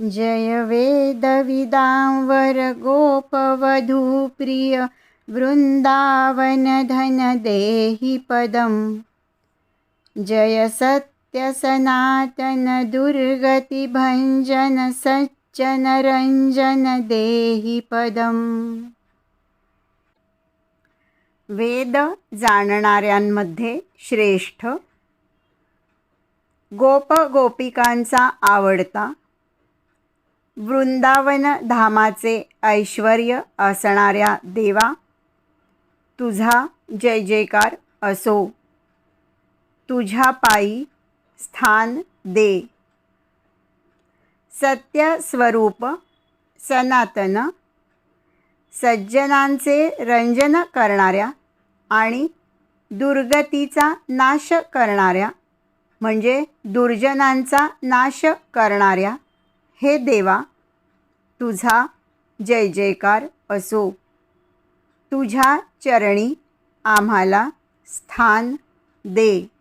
जय वेदविदांवर गोपवधूप्रिय वृन्दावन धन देहि पदम्। जय सत्यसनातन दुर्गतिभञ्जन सज्जनरञ्जन देहि पदम्। वेद जाणणाऱ्यांमध्ये श्रेष्ठ गोप गोपिकांचा आवडता वृंदावन धामाचे ऐश्वर्य असणाऱ्या देवा तुझा जय जयकार असो. तुझ्या पायी स्थान दे. सत्य स्वरूप सनातन सज्जनांचे रंजन करणाऱ्या आणि दुर्गतीचा नाश करणाऱ्या म्हणजे दुर्जनांचा नाश करणाऱ्या हे देवा तुझा जय जयकार असो. तुझ्या चरणी आम्हाला स्थान दे.